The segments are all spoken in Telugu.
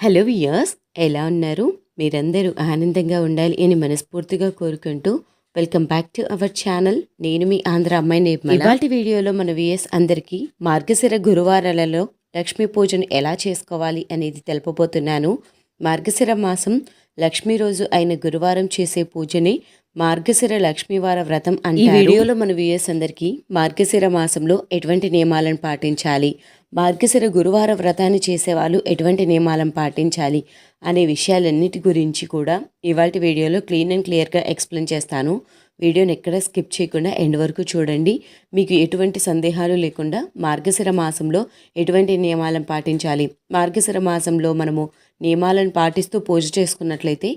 హలో వియర్స్ ఎలా ఉన్నారు? మీరందరూ ఆనందంగా ఉండాలి అని మనస్ఫూర్తిగా కోరుకుంటూ welcome back to our channel. నేను మీ ఆంధ్ర అమ్మాయి ఇవాళ వీడియోలో మన వియర్స్ అందరికీ మార్గశిర గురువారాలలో లక్ష్మీ పూజను ఎలా చేసుకోవాలి అనేది తెలుపబోతున్నాను. మార్గశిర మాసం లక్ష్మీ రోజు అయిన గురువారం చేసే పూజని మార్గశిర లక్ష్మీవార వ్రతం అంటే ఈ వీడియోలో మన వ్యూయర్స్ అందరికీ మార్గశిర మాసంలో ఎటువంటి నియమాలను పాటించాలి? మార్గశిర గురువార వ్రతాన్ని చేసేవాళ్ళు ఎటువంటి నియమాలను పాటించాలి అనే విషయాలన్నిటి గురించి కూడా ఇవాటి వీడియోలో క్లీన్ అండ్ క్లియర్గా ఎక్స్ప్లెయిన్ చేస్తాను. వీడియోని ఎక్కడ స్కిప్ చేయకుండా ఎండ్ వరకు చూడండి. మీకు ఎటువంటి సందేహాలు లేకుండా మార్గశిర మాసంలో ఎటువంటి నియమాలను పాటించాలి? మార్గశిర మాసంలో మనము నియమాలను పాటిస్తూ పూజ చేసుకున్నట్లయితే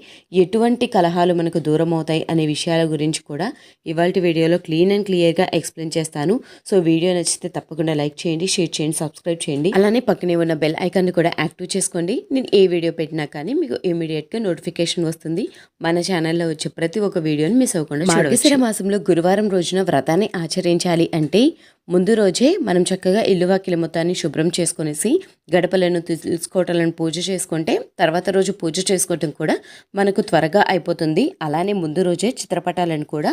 ఎటువంటి కలహాలు మనకు దూరం అవుతాయి అనే విషయాల గురించి కూడా ఇవాళ వీడియోలో క్లీన్ అండ్ క్లియర్గా ఎక్స్ప్లెయిన్ చేస్తాను. సో వీడియో నచ్చితే తప్పకుండా లైక్ చేయండి షేర్ చేయండి సబ్స్క్రైబ్ చేయండి. అలానే పక్కనే ఉన్న బెల్ ఐకాన్ కూడా యాక్టివ్ చేసుకోండి. నేను ఏ వీడియో పెట్టినా కానీ మీకు ఇమీడియట్గా నోటిఫికేషన్ వస్తుంది. మన ఛానల్లో వచ్చే ప్రతి ఒక్క వీడియోని మిస్ అవ్వకుండా మార్గశిర మాసంలో గురువారం రోజున వ్రతాన్ని ఆచరించాలి అంటే ముందు రోజే మనం చక్కగా ఇల్లు వాకిలి మొత్తాన్ని శుభ్రం చేసుకునేసి గడపలను తీసుకోవటాలను పూజ చేసుకుంటే తర్వాత రోజు పూజ చేసుకోవటం కూడా మనకు త్వరగా అయిపోతుంది. అలానే ముందు రోజే చిత్రపటాలను కూడా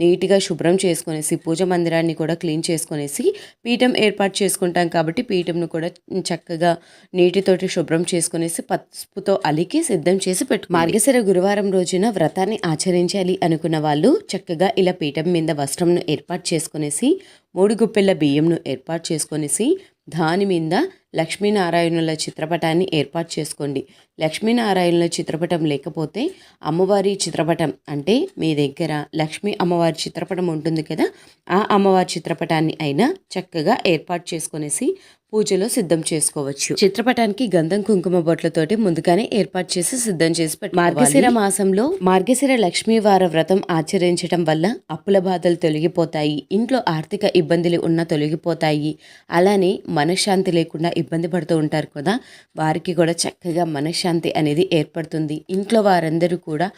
నీట్గా శుభ్రం చేసుకునేసి పూజ మందిరాన్ని కూడా క్లీన్ చేసుకునేసి పీఠం ఏర్పాటు చేసుకుంటాం కాబట్టి పీఠంను కూడా చక్కగా నీటితోటి శుభ్రం చేసుకునేసి పసుపుతో అలికి సిద్ధం చేసి పెట్టు మార్గశిర గురువారం రోజున వ్రతాన్ని ఆచరించాలి అనుకున్న వాళ్ళు చక్కగా ఇలా పీఠం మీద వస్త్రంను ఏర్పాటు చేసుకునేసి మూడు గుప్పెళ్ళ బియ్యంను ఏర్పాటు చేసుకునేసి దాని మీద లక్ష్మీనారాయణుల చిత్రపటాన్ని ఏర్పాటు చేసుకోండి. లక్ష్మీనారాయణుల చిత్రపటం లేకపోతే అమ్మవారి చిత్రపటం అంటే మీ దగ్గర లక్ష్మీ అమ్మవారి చిత్రపటం ఉంటుంది కదా ఆ అమ్మవారి చిత్రపటాన్ని అయినా చక్కగా ఏర్పాటు చేసుకునేసి పూజలో సిద్ధం చేసుకోవచ్చు. చిత్రపటానికి గంధం కుంకుమ బొట్లతోటి ముందుగానే ఏర్పాటు చేసి సిద్ధం చేసి మార్గశిర మాసంలో మార్గశిర లక్ష్మీవార వ్రతం ఆచరించడం వల్ల అప్పుల బాధలు తొలగిపోతాయి ఇంట్లో ఆర్థిక ఇబ్బందులు ఉన్న తొలగిపోతాయి. అలానే మనశ్శాంతి లేకుండా ఇబ్బంది పడుతూ ఉంటారు కదా వారికి కూడా చక్కగా మనశ్శాంతి అనేది ఏర్పడుతుంది. ఇంట్లో వారందరూ కూడా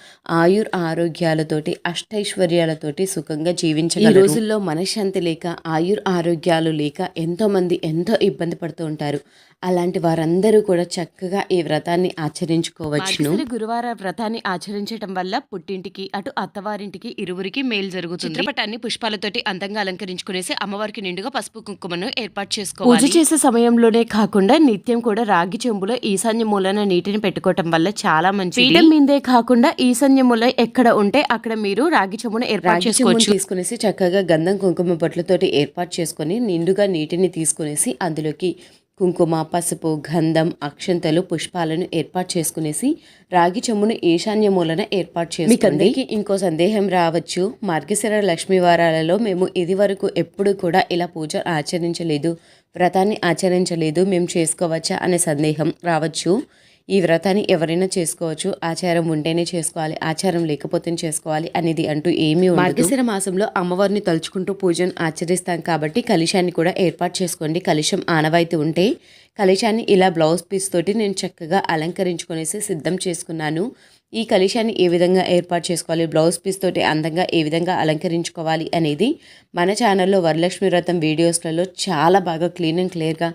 ఆయుర్ ఆరోగ్యాలతోటి అష్టైశ్వర్యాలతోటి సుఖంగా జీవించగలరు. ఈ రోజుల్లో మనశ్శాంతి లేక ఆయుర్ ఆరోగ్యాలు లేక ఎంతో మంది ఎంతో ఇబ్బంది పడుతూ ఉంటారు. అలాంటి వారందరూ కూడా చక్కగా ఈ వ్రతాన్ని ఆచరించుకోవచ్చును. గురువార వ్రతాన్ని ఆచరించడం వల్ల పుట్టింటికి అటు అత్తవారింటికి ఇరువురికి మేలు జరుగుతుంది. చిత్రపటాన్ని పుష్పాలతోటి అందంగా అలంకరించుకునేసి అమ్మవారికి నిండుగా పసుపు కుంకుమను ఏర్పాటు పూజ చేసుకోవాలి చేసే సమయంలోనే కాకుండా నిత్యం కూడా రాగి చెంబులో ఈశాన్య మూలన నీటిని పెట్టుకోవటం వల్ల చాలా మంచిది. పీఠం మీదే కాకుండా ఈశాన్య మూల ఎక్కడ ఉంటే అక్కడ మీరు రాగి చెంబును ఏర్పాటు చేసుకోవచ్చు. తీసుకునేసి చక్కగా గంధం కుంకుమ బొట్లతోటి ఏర్పాటు చేసుకొని నిండుగా నీటిని తీసుకునేసి అందులోకి కుంకుమ పసుపు గంధం అక్షంతలు పుష్పాలను ఏర్పాటు చేసుకునేసి రాగి చెమ్మును ఈశాన్య మూలన ఏర్పాటు చేసుకోండి మీకు ఇంకో సందేహం రావచ్చు. మార్గశిర లక్ష్మీ వారాలలో మేము ఇది వరకు ఎప్పుడు కూడా ఇలా పూజ ఆచరించలేదు. వ్రతాన్ని ఆచరించలేదు. మేము చేసుకోవచ్చా అనే సందేహం రావచ్చు. ఈ వ్రతాన్ని ఎవరైనా చేసుకోవచ్చు. ఆచారం ఉంటేనే చేసుకోవాలి. ఆచారం లేకపోతే చేసుకోవాలి అనేది అంటూ ఏమీ మార్గశిర మాసంలో అమ్మవారిని తలుచుకుంటూ పూజను ఆచరిస్తాం కాబట్టి కలిశాన్ని కూడా ఏర్పాటు చేసుకోండి. కలుషం ఆనవాయితీ ఉంటే కలిశాన్ని ఇలా బ్లౌజ్ పీస్ తోటి నేను చక్కగా అలంకరించుకునేసి సిద్ధం చేసుకున్నాను. ఈ కలిశాన్ని ఏ విధంగా ఏర్పాటు చేసుకోవాలి? బ్లౌజ్ పీస్ తోటి అందంగా ఏ విధంగా అలంకరించుకోవాలి అనేది మన ఛానల్లో వరలక్ష్మి వ్రతం వీడియోస్లలో చాలా బాగా క్లీన్ అండ్ క్లియర్గా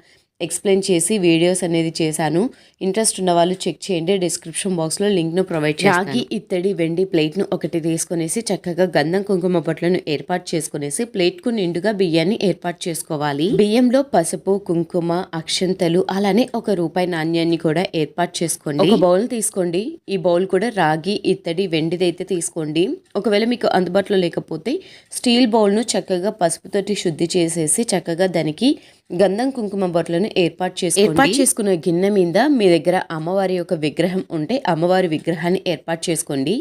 ఎక్స్ప్లెయిన్ చేసి వీడియోస్ అనేది చేశాను. ఇంట్రెస్ట్ ఉన్న వాళ్ళు చెక్ చేయండి. డిస్క్రిప్షన్ బాక్స్లో లింక్ను ప్రొవైడ్ రాగి ఇత్తడి వెండి ప్లేట్ను ఒకటి తీసుకునేసి చక్కగా గంధం కుంకుమ బొట్లను ఏర్పాటు చేసుకునేసి ప్లేట్కు నిండుగా బియ్యాన్ని ఏర్పాటు చేసుకోవాలి. బియ్యంలో పసుపు కుంకుమ అక్షంతలు అలానే ఒక రూపాయి నాణ్యాన్ని కూడా ఏర్పాటు చేసుకోండి. ఒక బౌల్ తీసుకోండి. ఈ బౌల్ కూడా రాగి ఇత్తడి వెండిదైతే తీసుకోండి. ఒకవేళ మీకు అందుబాటులో లేకపోతే స్టీల్ బౌల్ను చక్కగా పసుపుతోటి శుద్ధి చేసేసి చక్కగా దానికి గంధం కుంకుమ బొట్లను ఏర్పాటు చేసి ఏర్పాటు చేసుకున్న గిన్నె మీద మీ దగ్గర అమ్మవారి యొక్క విగ్రహం ఉంటే అమ్మవారి విగ్రహాన్ని ఏర్పాటు చేసుకోండి.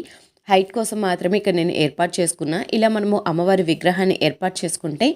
హైట్ కోసం మాత్రమే ఇక్కడ నేను ఏర్పాటు చేసుకున్నా. ఇలా మనము అమ్మవారి విగ్రహాన్ని ఏర్పాటు చేసుకుంటే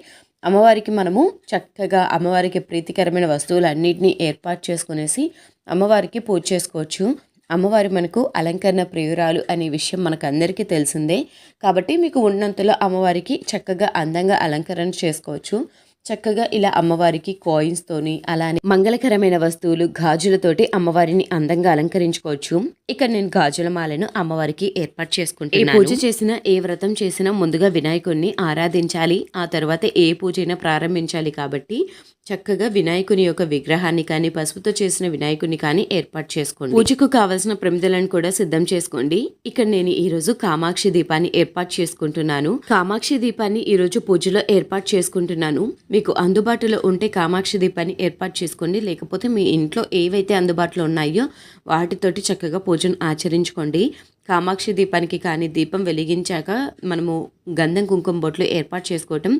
అమ్మవారికి మనము చక్కగా అమ్మవారికి ప్రీతికరమైన వస్తువులు వస్తువులన్నింటినీ ఏర్పాటు చేసుకునేసి అమ్మవారికి పూజ చేసుకోవచ్చు. అమ్మవారి మనకు అలంకరణ ప్రియురాలు అనే విషయం మనకు అందరికీ తెలిసిందే. కాబట్టి మీకు ఉన్నంతలో అమ్మవారికి చక్కగా అందంగా అలంకరణ చేసుకోవచ్చు. చక్కగా ఇలా అమ్మవారికి కాయిన్స్తోని అలానే మంగళకరమైన వస్తువులు గాజులతోటి అమ్మవారిని అందంగా అలంకరించుకోవచ్చు. ఇక్కడ నేను గాజుల మాలను అమ్మవారికి ఏర్పాటు చేసుకుంటాను పూజ చేసినా ఏ వ్రతం చేసినా ముందుగా వినాయకుడిని ఆరాధించాలి. ఆ తర్వాత ఏ పూజ అయినా ప్రారంభించాలి కాబట్టి చక్కగా వినాయకుని యొక్క విగ్రహాన్ని కానీ పసుపుతో చేసిన వినాయకుని కానీ ఏర్పాటు చేసుకోండి. పూజకు కావలసిన ప్రమిదలను కూడా సిద్ధం చేసుకోండి. ఇక్కడ నేను ఈ రోజు కామాక్షి దీపాన్ని ఏర్పాటు చేసుకుంటున్నాను. కామాక్షి దీపాన్ని ఈ రోజు పూజలో ఏర్పాటు చేసుకుంటున్నాను. మీకు అందుబాటులో ఉంటే కామాక్షి దీపాన్ని ఏర్పాటు చేసుకోండి. లేకపోతే మీ ఇంట్లో ఏవైతే అందుబాటులో ఉన్నాయో వాటితోటి చక్కగా పూజను ఆచరించుకోండి. కామాక్షి దీపానికి కానీ దీపం వెలిగించాక మనము గంధం కుంకుమ బొట్లు ఏర్పాటు చేసుకోవటం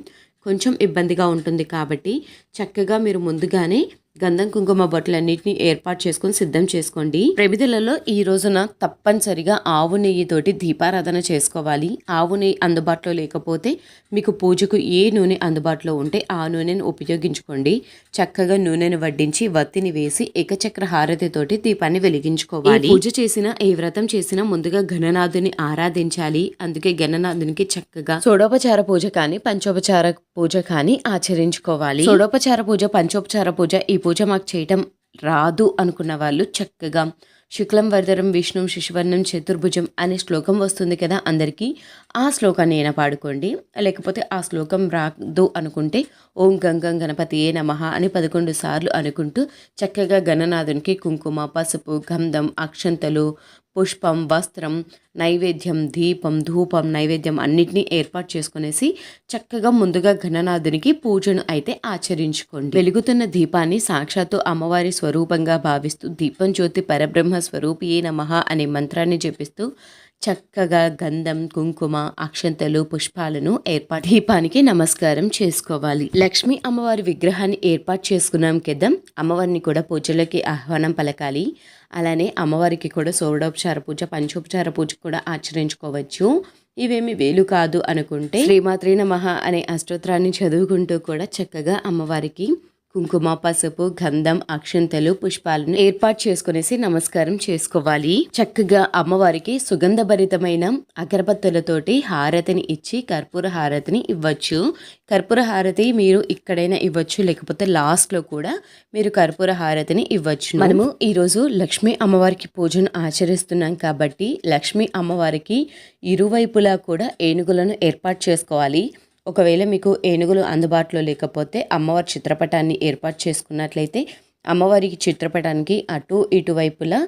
కొంచెం ఇబ్బందిగా ఉంటుంది కాబట్టి చక్కగా మీరు ముందుగానే గంధం కుంకుమ బొట్టలన్నింటినీ ఏర్పాటు చేసుకొని సిద్ధం చేసుకోండి. ప్రమిదలలో ఈ రోజున తప్పనిసరిగా ఆవు నెయ్యితోటి దీపారాధన చేసుకోవాలి. ఆవు నెయ్యి అందుబాటులో లేకపోతే మీకు పూజకు ఏ నూనె అందుబాటులో ఉంటే ఆ నూనెను ఉపయోగించుకోండి. చక్కగా నూనెను వడ్డించి వత్తిని వేసి ఏకచక్ర హారతితోటి దీపాన్ని వెలిగించుకోవాలి. పూజ చేసిన ఏ వ్రతం చేసినా ముందుగా గణనాథుని ఆరాధించాలి. అందుకే గణనాథునికి చక్కగా షోడోపచార పూజ కానీ పంచోపచార పూజ కానీ ఆచరించుకోవాలి. షోడోపచార పూజ పంచోపచార పూజ ఈ పూజ మాకు చేయటం రాదు అనుకున్న వాళ్ళు చక్కగా శుక్లం వరదరం విష్ణు శిశువర్ణం చతుర్భుజం అనే శ్లోకం వస్తుంది కదా అందరికీ. ఆ శ్లోకాన్ని అయినా పాడుకోండి. లేకపోతే ఆ శ్లోకం రాదు అనుకుంటే ఓం గంగం గణపతి ఏ నమ అని పదకొండు సార్లు అనుకుంటూ చక్కగా గణనాథునికి కుంకుమ పసుపు గంధం అక్షంతలు పుష్పం వస్త్రం నైవేద్యం దీపం ధూపం నైవేద్యం అన్నిటినీ ఏర్పాటు చేసుకునేసి చక్కగా ముందుగా ఘననాథునికి పూజను అయితే ఆచరించుకోండి. వెలుగుతున్న దీపాన్ని సాక్షాత్తు అమ్మవారి స్వరూపంగా భావిస్తూ దీపం జ్యోతి పరబ్రహ్మ స్వరూపియే నమః అనే మంత్రాన్ని జపిస్తూ చక్కగా గంధం కుంకుమ అక్షంతలు పుష్పాలను ఏర్పాటు దీపానికి నమస్కారం చేసుకోవాలి. లక్ష్మీ అమ్మవారి విగ్రహాన్ని ఏర్పాటు చేసుకున్నాం కదా అమ్మవారిని కూడా పూజలోకి ఆహ్వానం పలకాలి. అలానే అమ్మవారికి కూడా సోడోపచార పూజ పంచోపచార పూజ కూడా ఆచరించుకోవచ్చు. ఇవేమి వేలు కాదు అనుకుంటే శ్రీమాత్రి నమః అనే అష్టోత్రాన్ని చదువుకుంటూ కూడా చక్కగా అమ్మవారికి కుంకుమ పసుపు గంధం అక్షంతలు పుష్పాలను ఏర్పాటు చేసుకునేసి నమస్కారం చేసుకోవాలి. చక్కగా అమ్మవారికి సుగంధభరితమైన అగరబత్తులతోటి హారతిని ఇచ్చి కర్పూర హారతిని ఇవ్వచ్చు. కర్పూర హారతి మీరు ఇక్కడైనా ఇవ్వచ్చు లేకపోతే లాస్ట్లో కూడా మీరు కర్పూర హారతిని ఇవ్వచ్చు. మనము ఈరోజు లక్ష్మీ అమ్మవారికి పూజను ఆచరిస్తున్నాం కాబట్టి లక్ష్మీ అమ్మవారికి ఇరువైపులా కూడా ఏనుగులను ఏర్పాటు చేసుకోవాలి. ఒకవేళ మీకు ఏనుగులు అందుబాటులో లేకపోతే అమ్మవారి చిత్రపటాన్ని ఏర్పాటు చేసుకున్నట్లయితే అమ్మవారికి చిత్రపటానికి అటు ఇటువైపులా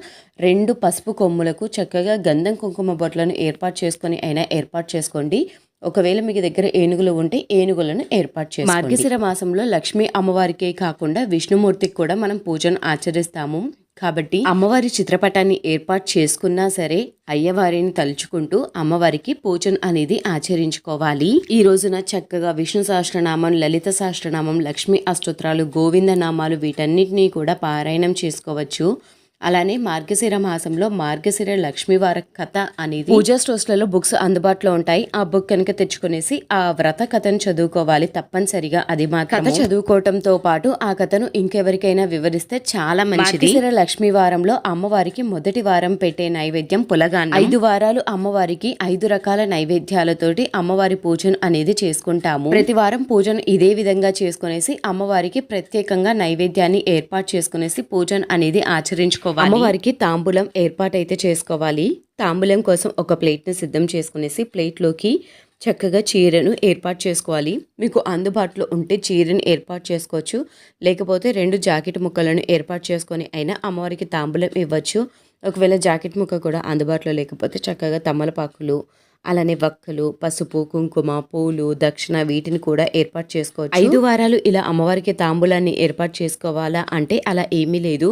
రెండు పసుపు కొమ్ములకు చక్కగా గంధం కుంకుమ బొట్లను ఏర్పాటు చేసుకొని అయినా ఏర్పాటు చేసుకోండి. ఒకవేళ మీకు దగ్గర ఏనుగులు ఉంటే ఏనుగులను ఏర్పాటు చేసి మార్గశిర మాసంలో లక్ష్మీ అమ్మవారికే కాకుండా విష్ణుమూర్తికి కూడా మనం పూజను ఆచరిస్తాము. కాబట్టి అమ్మవారి చిత్రపటాన్ని ఏర్పాటు చేసుకున్నా సరే అయ్యవారిని తలుచుకుంటూ అమ్మవారికి పూజను అనేది ఆచరించుకోవాలి. ఈ రోజున చక్కగా విష్ణు సహస్రనామం లలిత సహస్రనామం లక్ష్మీ అష్టోత్రాలు గోవింద నామాలు వీటన్నిటినీ కూడా పారాయణం చేసుకోవచ్చు. అలానే మార్గశిర మాసంలో మార్గశిర లక్ష్మీవార కథ అనేది పూజా స్టోర్స్లలో బుక్స్ అందుబాటులో ఉంటాయి. ఆ బుక్ కనుక తెచ్చుకునేసి ఆ వ్రత కథను చదువుకోవాలి తప్పనిసరిగా. అది మా కథ చదువుకోవటంతో పాటు ఆ కథను ఇంకెవరికైనా వివరిస్తే చాలా మంచిది. మార్గశిర లక్ష్మీ వారంలో అమ్మవారికి మొదటి వారం పెట్టే నైవేద్యం పులగాన్ని. ఐదు వారాలు అమ్మవారికి ఐదు రకాల నైవేద్యాలతోటి అమ్మవారి పూజను అనేది చేసుకుంటాము. ప్రతి వారం పూజను ఇదే విధంగా చేసుకునేసి అమ్మవారికి ప్రత్యేకంగా నైవేద్యాన్ని ఏర్పాటు చేసుకునేసి పూజను అనేది చేసుకోవాలి. అమ్మవారికి తాంబూలం ఏర్పాటైతే చేసుకోవాలి. తాంబూలం కోసం ఒక ప్లేట్ని సిద్ధం చేసుకునేసి ప్లేట్లోకి చక్కగా చీరను ఏర్పాటు చేసుకోవాలి. మీకు అందుబాటులో ఉంటే చీరను ఏర్పాటు చేసుకోవచ్చు. లేకపోతే రెండు జాకెట్ ముక్కలను ఏర్పాటు చేసుకొని అయినా అమ్మవారికి తాంబూలం ఇవ్వచ్చు. ఒకవేళ జాకెట్ ముక్క కూడా అందుబాటులో లేకపోతే చక్కగా తమ్మలపాకులు అలానే వక్కలు పసుపు కుంకుమ పూలు దక్షిణ వీటిని కూడా ఏర్పాటు చేసుకోవచ్చు. ఐదు వారాలు ఇలా అమ్మవారికి తాంబూలాన్ని ఏర్పాటు చేసుకోవాలా అంటే అలా ఏమీ లేదు.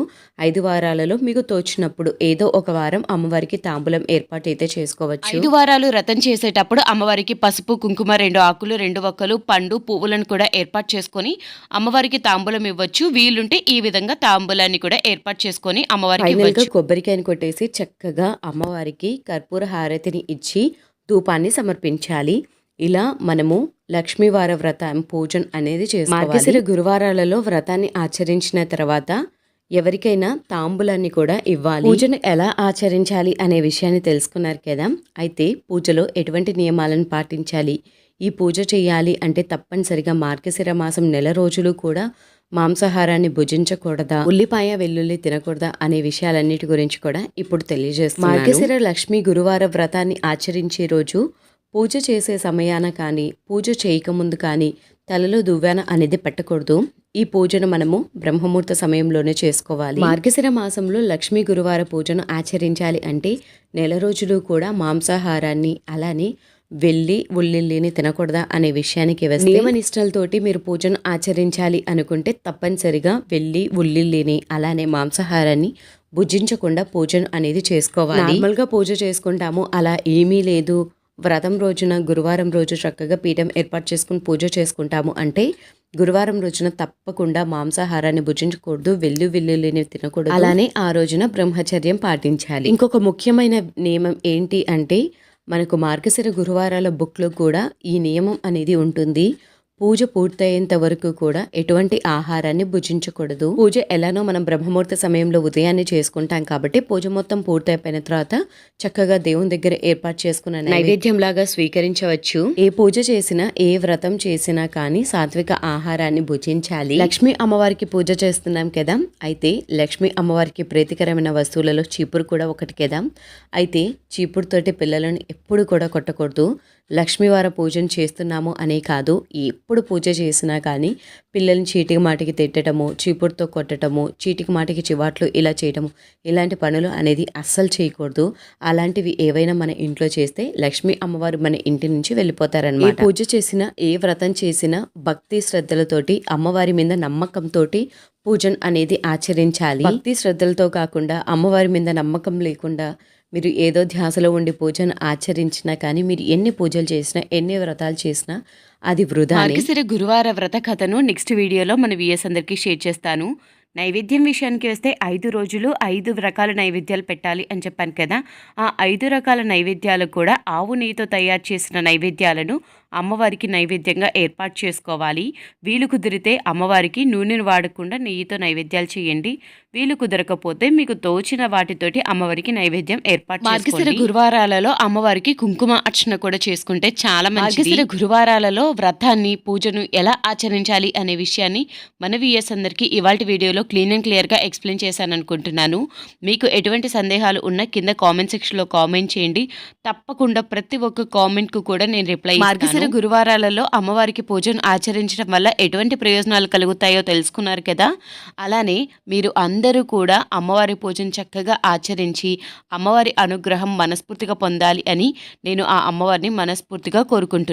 ఐదు వారాలలో మీకు తోచినప్పుడు ఏదో ఒక వారం అమ్మవారికి తాంబూలం ఏర్పాటు అయితే చేసుకోవచ్చు. ఐదు వారాలు రతం చేసేటప్పుడు అమ్మవారికి పసుపు కుంకుమ రెండు ఆకులు రెండు ఒక్కలు పండు పువ్వులను కూడా ఏర్పాటు చేసుకొని అమ్మవారికి తాంబూలం ఇవ్వచ్చు. వీలుంటే ఈ విధంగా తాంబూలాన్ని కూడా ఏర్పాటు చేసుకొని అమ్మవారికి కొబ్బరికాయని కొట్టేసి చక్కగా అమ్మవారికి కర్పూర హారతిని ఇచ్చి ధూపాన్ని సమర్పించాలి. ఇలా మనము లక్ష్మీవార వ్రతం పూజన్ అనేది చేసుకోవాలి. మార్గశిర గురువారాలలో వ్రతాన్ని ఆచరించిన తర్వాత ఎవరికైనా తాంబులాన్ని కూడా ఇవ్వాలి. పూజను ఎలా ఆచరించాలి అనే విషయాన్ని తెలుసుకున్నారు కదా. అయితే పూజలో ఎటువంటి నియమాలను పాటించాలి? ఈ పూజ చేయాలి అంటే తప్పనిసరిగా మార్గశిర మాసం నెల రోజులు కూడా మాంసాహారాన్ని భుజించకూడదా? ఉల్లిపాయ వెల్లుల్లి తినకూడదా? అనే విషయాలన్నిటి గురించి కూడా ఇప్పుడు తెలియజేస్తున్నాను. మార్గశిర లక్ష్మి గురువార వ్రతాన్ని ఆచరించే రోజు పూజ చేసే సమయాన కానీ పూజ చేయకముందు కానీ తలలో దువ్వాన అనేది పెట్టకూడదు. ఈ పూజను మనము బ్రహ్మముహూర్త సమయంలోనే చేసుకోవాలి. మార్గశిర మాసంలో లక్ష్మీ గురువార పూజను ఆచరించాలి అంటే నెల రోజులు కూడా మాంసాహారాన్ని అలానే వెళ్ళి ఉల్లిల్లిని తినకూడదా అనే విషయానికి వస్తే నియమనిష్టలతోటి మీరు పూజను ఆచరించాలి అనుకుంటే తప్పనిసరిగా వెళ్ళి ఉల్లిల్లిని అలానే మాంసాహారాన్ని భుజించకుండా పూజను అనేది చేసుకోవాలి. నార్మల్గా పూజ చేసుకుంటాము. అలా ఏమీ లేదు. వ్రతం రోజున గురువారం రోజు చక్కగా పీఠం ఏర్పాటు చేసుకుని పూజ చేసుకుంటాము అంటే గురువారం రోజున తప్పకుండా మాంసాహారాన్ని భుజించకూడదు వెల్లు వెల్లుల్లిని తినకూడదు. అలానే ఆ రోజున బ్రహ్మచర్యం పాటించాలి. ఇంకొక ముఖ్యమైన నియమం ఏంటి అంటే మనకు మార్గశిర గురువారాల బుక్లో కూడా ఈ నియమం అనేది ఉంటుంది. పూజ పూర్తయ్యేంత వరకు కూడా ఎటువంటి ఆహారాన్ని భుజించకూడదు. పూజ ఎలానో మనం బ్రహ్మముహూర్త సమయంలో ఉదయాన్నే చేసుకుంటాం కాబట్టి పూజ మొత్తం పూర్తయిపోయిన తర్వాత చక్కగా దేవుని దగ్గర ఏర్పాటు చేసుకున్న నైవేద్యం లాగా స్వీకరించవచ్చు. ఏ పూజ చేసినా ఏ వ్రతం చేసినా కానీ సాత్విక ఆహారాన్ని భుజించాలి. లక్ష్మీ అమ్మవారికి పూజ చేస్తున్నాం కదా అయితే లక్ష్మీ అమ్మవారికి ప్రీతికరమైన వస్తువులలో చీపురు కూడా ఒకటి కదా. అయితే చీపురుతోటి పిల్లలను ఎప్పుడు కూడా కొట్టకూడదు. లక్ష్మీవార పూజను చేస్తున్నాము అనే కాదు ఎప్పుడు పూజ చేసినా కానీ పిల్లల్ని చీటికి మాటికి తిట్టడము చీపురుతో కొట్టడము చీటికి మాటికి చివాట్లు ఇలా చేయడము ఇలాంటి పనులు అనేది అస్సలు చేయకూడదు. అలాంటివి ఏవైనా మన ఇంట్లో చేస్తే లక్ష్మీ అమ్మవారు మన ఇంటి నుంచి వెళ్ళిపోతారన్నమాట. ఏ పూజ చేసినా ఏ వ్రతం చేసినా భక్తి శ్రద్ధలతోటి అమ్మవారి మీద నమ్మకంతో పూజను అనేది ఆచరించాలి. భక్తి శ్రద్ధలతో కాకుండా అమ్మవారి మీద నమ్మకం లేకుండా మీరు ఏదో ధ్యాసలో ఉండి పూజను ఆచరించినా కానీ మీరు ఎన్ని పూజలు చేసినా ఎన్ని వ్రతాలు చేసినా అది వృధా మార్గశిర గురువార వ్రత కథను నెక్స్ట్ వీడియోలో మన విఎస్ అందరికీ షేర్ చేస్తాను. నైవేద్యం విషయానికి వస్తే ఐదు రోజులు ఐదు రకాల నైవేద్యాలు పెట్టాలి అని చెప్పాను కదా. ఆ ఐదు రకాల నైవేద్యాలు కూడా ఆవు నెయ్యితో తయారు చేసిన నైవేద్యాలను అమ్మవారికి నైవేద్యంగా ఏర్పాటు చేసుకోవాలి. వీలు కుదిరితే అమ్మవారికి నూనెను వాడకుండా నెయ్యితో నైవేద్యాలు చేయండి. వీలు కుదరకపోతే మీకు తోచిన వాటితోటి అమ్మవారికి నైవేద్యం ఏర్పాటు మార్గశిర గురువారాలలో అమ్మవారికి కుంకుమ అర్చన కూడా చేసుకుంటే చాలా మార్గశిర గురువారాలలో వ్రతాన్ని పూజను ఎలా ఆచరించాలి అనే విషయాన్ని మన విఎస్ అందరికీ ఇవాళ వీడియోలో క్లీన్ అండ్ క్లియర్గా ఎక్స్ప్లెయిన్ చేశాను అనుకుంటున్నాను మీకు ఎటువంటి సందేహాలు ఉన్నా కింద కామెంట్ సెక్షన్లో కామెంట్ చేయండి. తప్పకుండా ప్రతి ఒక్క కామెంట్కు కూడా నేను రిప్లై మార్గశిర గురువారాలలో అమ్మవారికి పూజను ఆచరించడం వల్ల ఎటువంటి ప్రయోజనాలు కలుగుతాయో తెలుసుకున్నారు కదా? అలానే మీరు అందరూ కూడా అమ్మవారి పూజను చక్కగా ఆచరించి అమ్మవారి అనుగ్రహం మనస్ఫూర్తిగా పొందాలి అని నేను ఆ అమ్మవారిని మనస్ఫూర్తిగా కోరుకుంటున్నాను